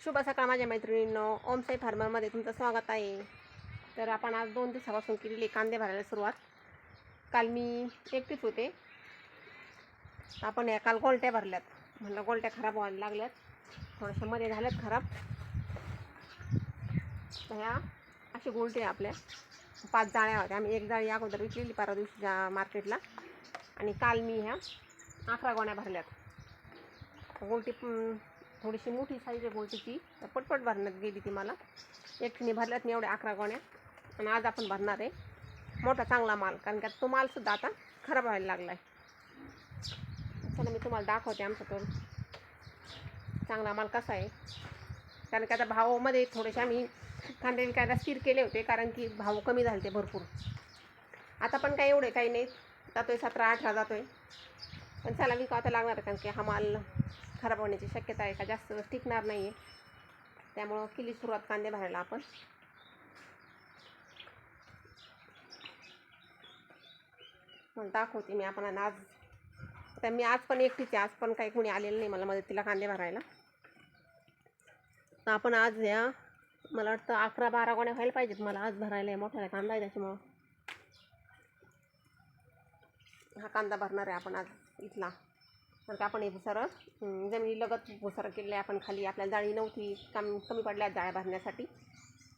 शुभ सकाळ माझ्या मैत्रिणींनो. ओम साई फार्मरमध्ये तुमचं स्वागत आहे. तर आपण आज दोन दिवसापासून केलेली कांदे भरायला सुरुवात. काल मी एकटीच होते. आपण या काल गोलट्या भरल्यात. म्हणलं गोलट्या खराब व्हायला लागल्यात. थोड्याशा मध्ये झाल्यात खराब. तर ह्या अशी गोलटी आपल्या. पाच जाळ्या होत्या. आम्ही एक जाळी अगोदर विकलेली परवा दिवशी जा मार्केटला. आणि काल मी ह्या अकरा गोण्या भरल्यात. गोलटी थोडीशी मोठी साईज आहे गोलटीची तर पटपट भरण्यात गेली ती मला. एकटीने भरल्यात नाही एवढ्या अकरा गोण्या. आणि आज आपण भरणार आहे. मोठा चांगला माल. कारण का तो मालसुद्धा आता खराब व्हायला लागला आहे चला मी तुम्हाला दाखवते आमचा तो चांगला माल कसा आहे. कारण की आता भावामध्ये थोडेसे आम्ही कांदे विकायला स्थिर केले होते. कारण की भाव कमी झाले ते भरपूर. आता पण काही एवढे काही नाही जातो आहे सतरा अठरा आहे पण चला विकावता लागणार आहे. कारण की हा माल खराब होण्याची शक्यता आहे का? जास्त दिवस टिकणार नाही आहे त्यामुळं केली सुरुवात कांदे भरायला आपण. मग दाखवते मी आपण आणि आज. आता मी आज पण एकटीच आहे. आज पण काही कोणी आलेलं नाही मला मदतीला कांदे भरायला. तर आपण आज या. मला वाटतं अकरा बारा गोण्या व्हायला पाहिजेत मला. आज भरायला आहे मोठ्याला कांदा आहे त्याच्यामुळं. हा कांदा भरणार आहे आपण आज इथला. कारण का आपण हे भुसारं जमिनी जमिनीलगत भुसारं केलेलं आहे आपण खाली. आपल्याला जाळी नव्हती काम कमी पडल्या जाळ्या भरण्यासाठी.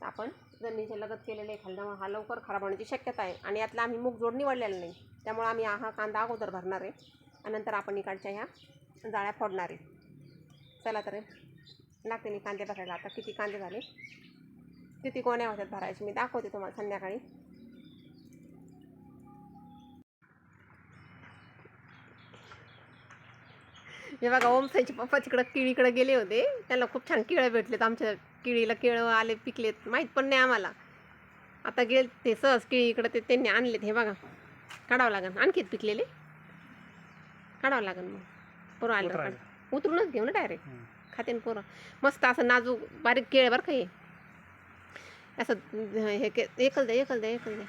तर आपण जमिनीच्या लगत केलेलं आहे खाल्ल्यामुळे हा लवकर खराब होण्याची शक्यता आहे. आणि यातला आम्ही मूग जोड निवडलेला नाही. त्यामुळं आम्ही हा कांदा अगोदर भरणार आहे. आणि नंतर आपण इकडच्या ह्या जाळ्या फोडणार आहे. चला तर लागते मी कांदे भरायला आता किती कांदे झाले? किती कोण्या होत्यात भरायचे? मी दाखवते तुम्हाला संध्याकाळी. हे बघा ओमसाईचे पप्पा तिकडं केळीकडे गेले होते. त्यांना खूप छान केळं भेटलेत. आमच्या केळीला केळं आले पिकलेत. माहीत पण नाही आम्हाला. आता गेल ते सहज केळीकडे ते त्यांनी आणलेत. हे बघा काढावं लागेल आणखीत पिकलेले. काढावं लागेल मग. पोरं आलं. उतरूनच घेऊ ना डायरेक्ट. खाते ना पोरं. मस्त असं नाजूक बारीक केळ बरं का हे? असं हे के एकल द्या एकल द्या एकल द्या.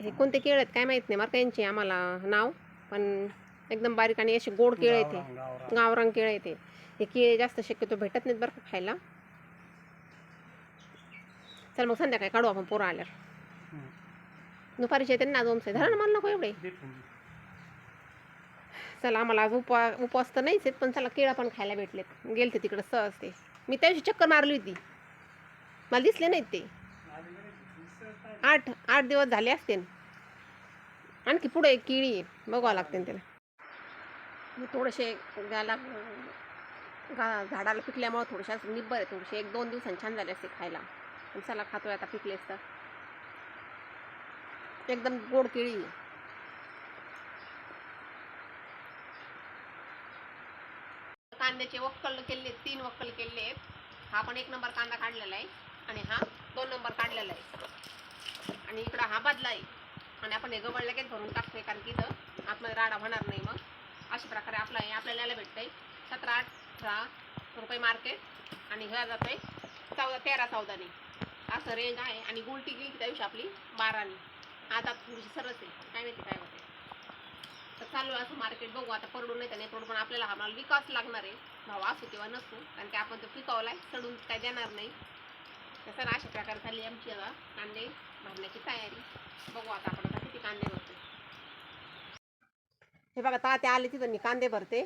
हे कोणते केळ आहेत काय माहीत नाही बरं का यांचे आम्हाला नाव? पण एकदम बारीक आणि असे गोड केळ येते. गावरान. गावरान. केळ येते. हे केळे जास्त शक्यतो भेटत नाहीत बरं का खायला. चल मग संध्याकाळी काढू आपण पोरं आल्यावर. दुपारीचे येते ना दोन धरा ना मला नको एवढे. चला आम्हाला आज उपवा उपवास तर नाहीच आहेत पण चला केळं पण खायला भेटलेत. गेलते तिकडं सहज ते. मी त्या दिवशी चक्कर मारली होती. मला दिसले नाहीत ते. आठ आठ दिवस झाले असते. आणखी पुढे एक केळी आहे. बघावं लागते त्याला मी थोडेसे गाला गा झाडाला पिकल्यामुळं थोडेसे निब्बर आहे. थोडेसे एक दोन दिवसांनी छान झाले असते खायला. पण चला खातोय आता पिकले तर एकदम गोड केळी आहे. कांद्याचे वक्कल केले तीन वक्कल केले. हा पण एक नंबर कांदा काढलेला आहे. आणि हा दोन नंबर काढलेला आहे. आणि इकडं हा बदला आहे. आणि आपण हे गवळ लगेच भरून टाकतोय कारण की इथं आतमध्ये राडा होणार नाही मग. अशा प्रकारे आपला हे आपल्याला यायला आहे सतरा अठरा रुपये मार्केट. आणि ह्या जातोय चौदा तेरा चौदाने. असं रेंज आहे आणि गुलटी गेली त्या दिवशी आपली बाराने. आता थोडीशी सरस आहे. काय माहिती काय होते तर चालू आहे असं मार्केट बघू आता परवडून नाही तर नाही परवडून पण आपल्याला हा माल विकास लागणार आहे. भाव असो किंवा नसतो कारण की आपण तो पिकवलाय चढून काय देणार नाही. तर सर अशा प्रकारे झाली आमची आता कांदे भरण्याची तयारी. बघू आता आपण आता किती कांदे भरतो हे बघा तात्या आले तिथं मी कांदे भरते.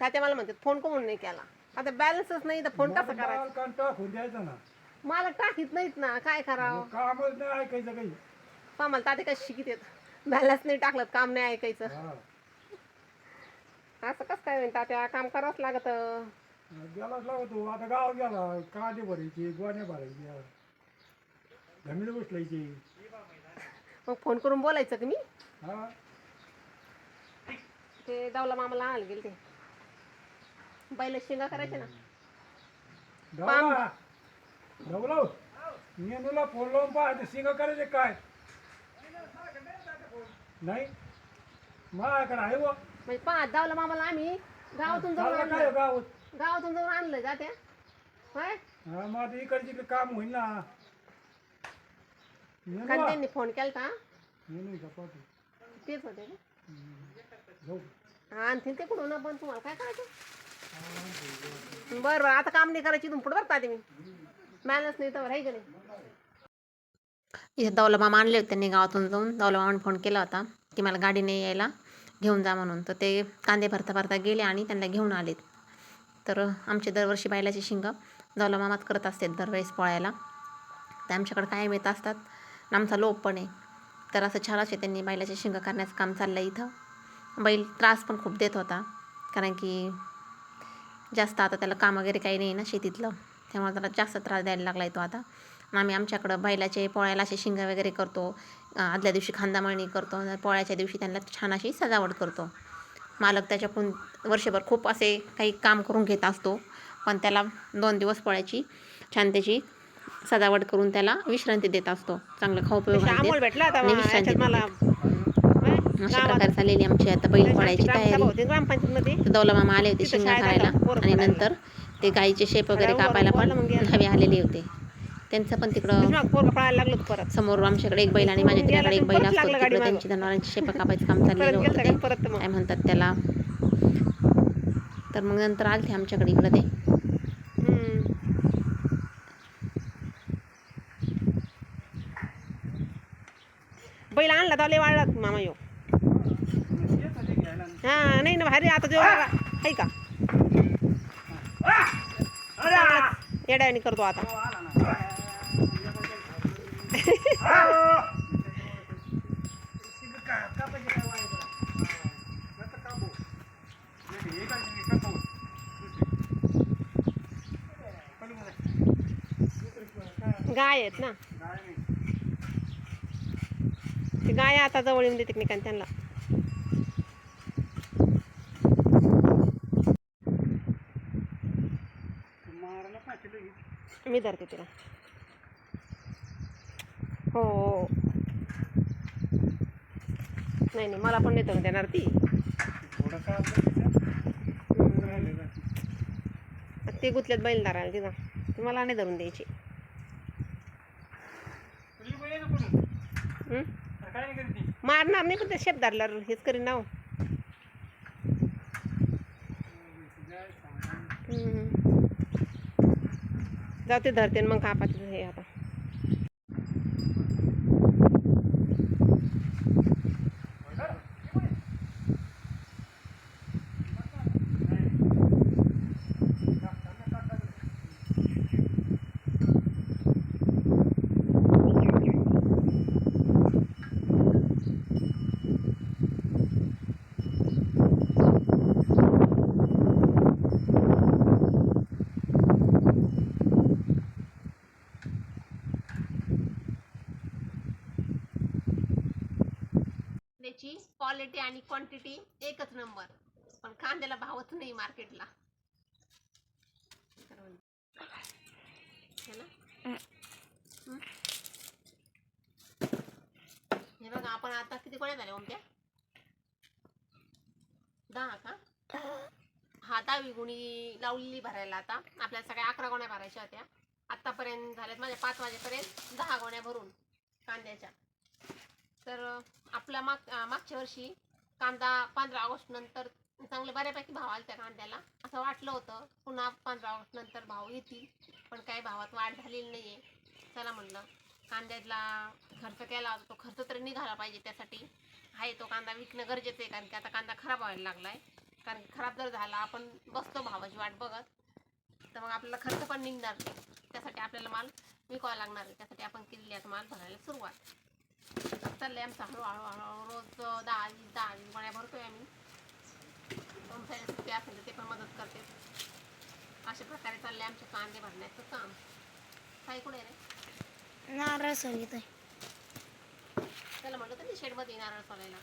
तात्या मला म्हणते फोन कोण नाही केला. आता बॅलन्सच नाही तर फोन कसा मला करायचा? माल कान टाकून द्यायचा ना. मला टाकीत नाहीत ना काय करावं? कामच नाही ऐकायचं काही. आम्हाला तात्या कशी शिकित येत बॅलन्स नाही टाकलं तर काम नाही ऐकायचं. हा. असं कसं काय म्हणतात तात्या? काम करावंच लागत. गेलाच लागतो आता गाव गेला कांदे भरायचे गोण्या भरायच्या. जमीन उचलायची मग फोन करून बोलायचं की मी? हा. ते दावला मामाला आणायला गेले ते. बैल शेंगा करायचे ना. मेनूला फोन लावून पाहते सिंग करायचे काय? नाही? माझ्याकडे आहे व म्हणजे पाच दावला मामाला आम्ही गावातून जाऊन चालला काय आणलं गावात? गावातून जाऊन आणलं जात्या. होय? हा मग आता इकडचे इकडे काम होईल ना. कारण. त्यांनी फोन केला का तेच होते हा आणतील ते कुठून पण तुम्हाला काय करायचं? बरं बरं आता काम नाही करायची इथून पुढे बरं का मी मॅनच नाही तर का नाही? इथे दौला मामा आणले होते त्यांनी गावातून जाऊन. दौला मामाने फोन केला होता की मला गाडीने यायला घेऊन जा म्हणून. तर ते कांदे भरता भरता गेले आणि त्यांना घेऊन आलेत. तर आमचे दरवर्षी बैलाचे शिंग दौला मामाच करत असतात दरवेळेस पोळायला. ते आमच्याकडे कायम येत असतात. आमचा लोप पण आहे. तर असं छान असे त्यांनी बैलाचे शिंग करण्याचं काम चाललं आहे इथं. बैल त्रास पण खूप देत होता. कारण की जास्त आता त्याला काम वगैरे काही नाही ना शेतीतलं. त्यामुळे त्याला जास्त त्रास द्यायला लागला आहे तो आता. आम्ही आमच्याकडं बैलाचे पोळ्याला असे शिंग वगैरे करतो. आदल्या दिवशी खांदामळणी करतो. पोळ्याच्या दिवशी त्यांना छान अशी सजावट करतो. मालक त्याच्याकडून वर्षभर खूप असे काही काम करून घेत असतो. पण त्याला दोन दिवस पोळ्याची छान त्याची सजावट करून त्याला विश्रांती देत असतो. चांगलं खाऊ भेटला अशा प्रकारे चाललेली आमची आता बैल पोळ्याची तयारी. दौला मामा आले होते शिंगा पोरं आणि. नंतर ते गाईचे शेप वगैरे कापायला पण. हवे आलेले होते. त्यांचं पण तिकडं समोर आमच्याकडे एक बैल आणि माझ्या तिकडे एक बैल असतो. तिकडे. त्यांची जनावरांची शेप कापायचं काम चाललेलं होतं. काय म्हणतात त्याला. तर मग नंतर आलते आमच्याकडे इकडं ते. बैल आणला तर वाढला मामा यो. हा नाही ना भारी आता जो आहे का? येड्यावानी करतो आता. गाय आहेत ना ते गाय आता जवळ येऊन देते निकाल त्यांना. मी धरते तिला. हो. हो. नाही नाही मला पण नाही धरून देणार ती. ते गुतल्यात बैलदाराला तिथं ती मला नाही धरून द्यायची. मारणार नाही पण ते शेप धरला हेच करीन नाव हो. जाऊ ते धरते आणि मग कापायचं हे आता त्याची क्वालिटी आणि क्वांटिटी एकच नंबर पण कांद्याला भावच नाही मार्केटला ना? हे बघा आपण आता किती कोण्या झाल्या ओमत्या दहा का? हा दहावी गुणी लावलेली भरायला आता. आपल्याला सगळ्या अकरा गोण्या भरायच्या होत्या. आतापर्यंत झाल्यात माझ्या पाच वाजेपर्यंत दहा गोण्या भरून कांद्याच्या. तर आपला आपल्या माग मागच्या वर्षी कांदा पंधरा ऑगस्ट नंतर चांगले बऱ्यापैकी भाव आले त्या कांद्याला. असं वाटलं होतं पुन्हा पंधरा ऑगस्ट नंतर भाव येतील पण काही भावात वाढ झालेली नाही आहे चला म्हणलं कांद्याला खर्च केला होता तो खर्च तरी निघाला पाहिजे त्यासाठी. आहे तो कांदा विकणं गरजेचं आहे कारण की आता कांदा खराब व्हायला लागला आहे कारण की खराब जर झाला आपण बसतो भावाची वाट बघत तर मग आपल्याला खर्च पण निघणार नाही. त्यासाठी आपल्याला माल विकावा लागणार आहे. त्यासाठी आपण केलेली आता माल भरायला सुरुवात. चाललंय आमचं. हळूहळू हळूहळू रोज दहा वीस गोण्या भरतोय आम्ही. तुमच्या सुट्टी असेल तर ते पण मदत करते अशा प्रकारे चाललंय आमचे कांदे भरण्याचं काम. काय कुठे रे? नारळ सोलित आहे त्याला म्हटलं तर शेडमध्ये नारळ सोलायला.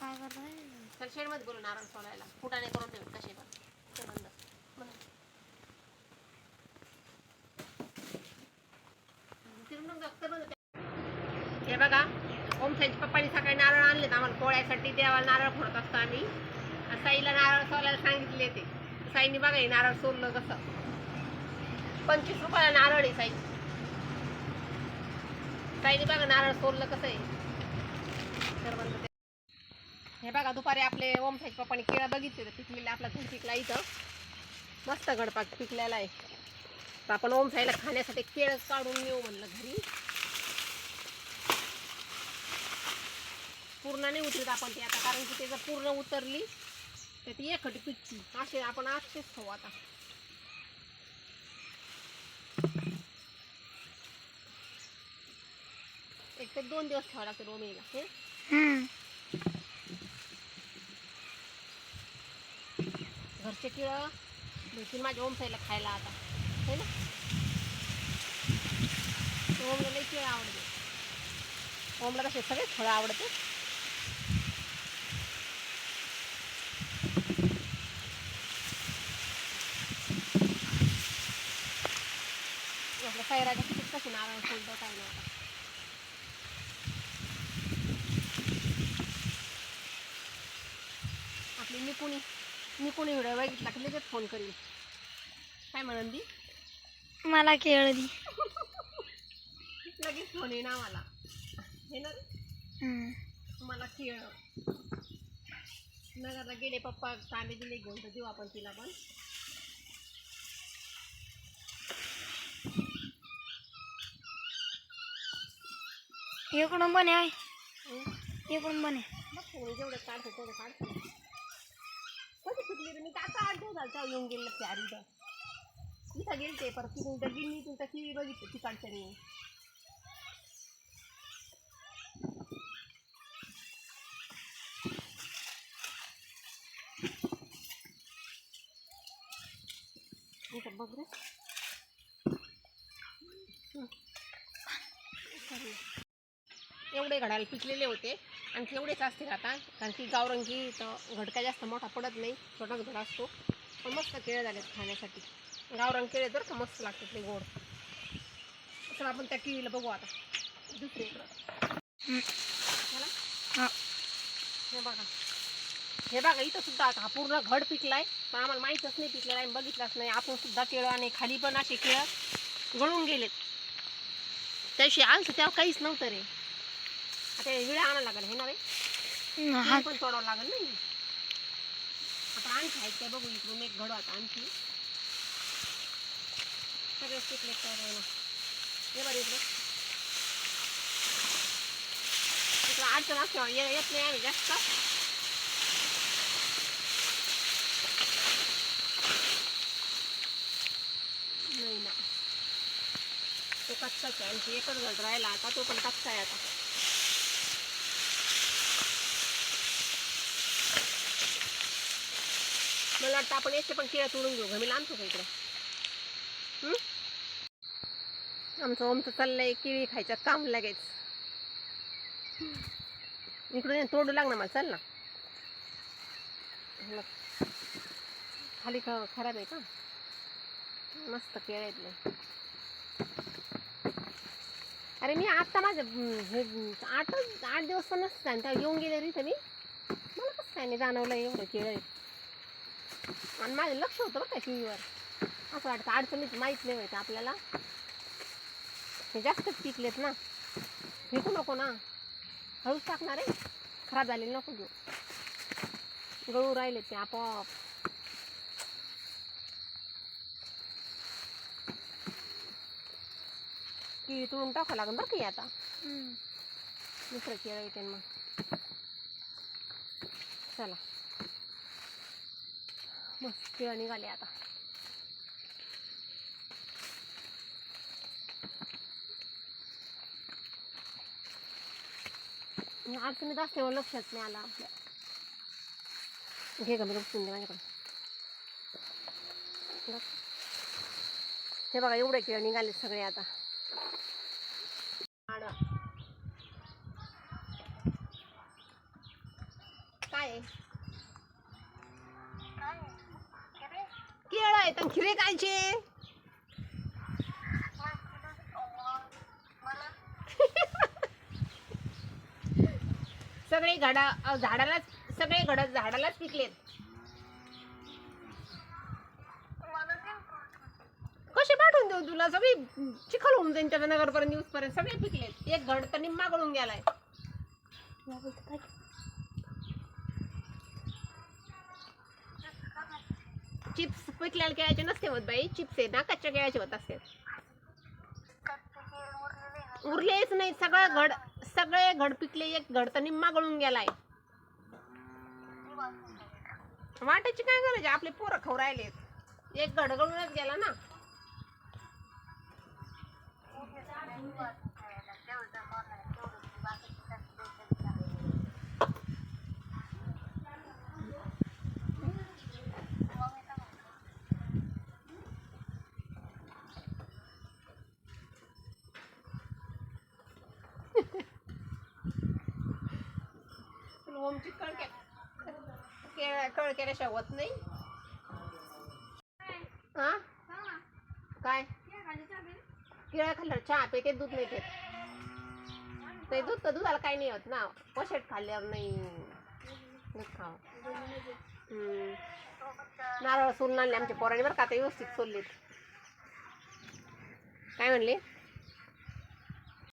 काय करताय तर शेडमध्ये बोलू नारळ सोलायला. फुटाने करून देऊ कसे पण. म्हणून. तिकडून मग डॉक्टर म्हणत होते, हे बघा. ओमसाईच्या पप्पानी सकाळी नारळ आणले तर आम्हाला पोळ्यासाठी देवाला नारळ फोडत असतो आम्ही साईला नारळ सोलायला सांगितले ते. साईने बघा हे नारळ सोललं कसं. पंचवीस रुपयाला नारळ आहे साई. साईने बघा नारळ सोललं कसं आहे. हे बघा दुपारी आपले ओमसाईच्या पप्पानी पप्पाने केळं बघितले पिकलेले आपला घरी पिकला इथं. मस्त गडपाक पिकलेला आहे. तर आपण ओम साईला खाण्यासाठी केळं काढून येऊ म्हणलं घरी. पूर्ण नाही उतरत आपण ती आता कारण की ते जर पूर्ण उतरली तर ती एकटी पिकची असे आपण असेच खाऊ आता. एक ते दोन दिवस ठेवावं लागतं रोमीला हे. घरचे केळं भेटून माझ्या ओम साईला खायला आता. है ना? ओमला लई केळं आवडते. ओमला कसे सगळे फळं आवडते आपल्या सैराच्या किती कसे नारळ सोडतं काय नाही आता? आपली निकुणी निकुणी व्हिडिओ बघितला की लगेच फोन करील काय म्हणून दी मला केळ दी. लगेच फोन येईन आम्हाला. हे ना? रे? हम्म. मला केळ. नगरला गेले पप्पा कांदे दिले घेऊन तर देऊ आपण तिला पण. इकडून बने आहे हं? इकडून बने बघ फोन जेवढं काढतो तेवढं काढतो कधी सुटली रे? मी तर आता आठ दिवस झालं तेव्हा येऊन गेले चार इथं इथं गेलते परत तिथून तर गिन्नी तुमचा टी व्ही बघितलं तिकडच्या मी. इथं बघ रे हं. sorry. एवढे घडायला पिकलेले होते. आणि तेवढेच असतील आता. कारण की गावरंगी तर घडका जास्त मोठा पडत नाही. छोटाच घड असतो. पण मस्त केळे झालेत खाण्यासाठी. गावरंग केळे तर का मस्त लागतात ते गोड. तर आपण त्या टी व्हीला बघू आता. दुसरीकडं हं. बघा. हे बघा इथं सुद्धा आता हा पूर्ण घड पिकलाय. पण आम्हाला माहीतच नाही पिकलेला आहे बघितलंच नाही. आपण सुद्धा केळं आणि खाली पण असे केळं गळून गेलेत. त्याशी आलतं तेव्हा काहीच नव्हतं रे. आता हे विळा आणायला लागेल हे ना रे हा ते पण तोडावं लागेल नाही? आपण आणखी आहेत काय बघू इकडून एक घड आता आणखी. सगळे पिकले तर आहे ना. ये बरं इकडे. इकडं अडचण असल्यावर ये- येत नाही आम्ही जास्त. नाही ना. तो कच्चाच आहे आणखी एकच घड राहिला आता तो पण कच्चा आहे आता. मला वाटतं आपण याचे पण केळं तोडून घेऊ. घमीला आमचं का इकडं? हं? आमचं ओमचं चाललंय केळी खायचं काम लगेच. इकडून तोडू लागणार मला चल ना. खाली ख खराब आहे का? मस्त केळ आहेत अरे मी आता माझं हे आठ आठ दिवस पण नसतं आणि येऊन गेले रे तर मी. मला कसं काय नाही जाणवलं एवढं केळं आहे. आणि माझं लक्ष होतं बरं का टी व्हीवर असं वाटतं अडचणीत माहीत नाही व्हायचं आपल्याला. हे जास्तच पिकलेत ना. फेकू नको ना. हळूच टाकणार आहे. खराब झालेले नको घेऊ. गळू राहिले ते आपोआप. केळी तुळून टाकावं लागेल बरं का आता. दुसरं केळं येते मग. चला. मस्त केळं निघाले आता. अडचणीत असल्यामुळे लक्षात नाही आला आपल्या. घे गं मी उपसून दे माझ्याकडे. हे बघा एवढे केळं निघाले सगळे आता. सगळे घडा झाडालाच सगळे घड झाडालाच पिकलेत. कसे पाठवून देऊ तुला? सगळी चिखल होऊन जाईन त्याच्या नगरपर्यंत न्यूजपर्यंत. सगळे पिकलेत. एक घड तर निम्मा गळून गेलाय. चिप्स पिकल्याला खेळायचे नसते होत बाई. चिप्स आहे ना कच्च्या खेळायचे होत असते. उरलेच नाही सगळं घड सगळे घड पिकले एक घड तर निम्मा गळून गेलाय. वाटायची काय गरज आपले पोरं खाऊ राहिले. एक घड गळूनच गेला ना. ओमची कळके केळ कळ होत नाही. हां? काय? केळं खाल्लं चहा पेते दूध नाही पेत. ते दूध तर दुधाला काही नाही होत ना. पशेट खाल्ल्यावर नाही. दूध नारळ सोलून आणले आमच्या पोराने बरं का ते व्यवस्थित सोललेत. काय म्हणले?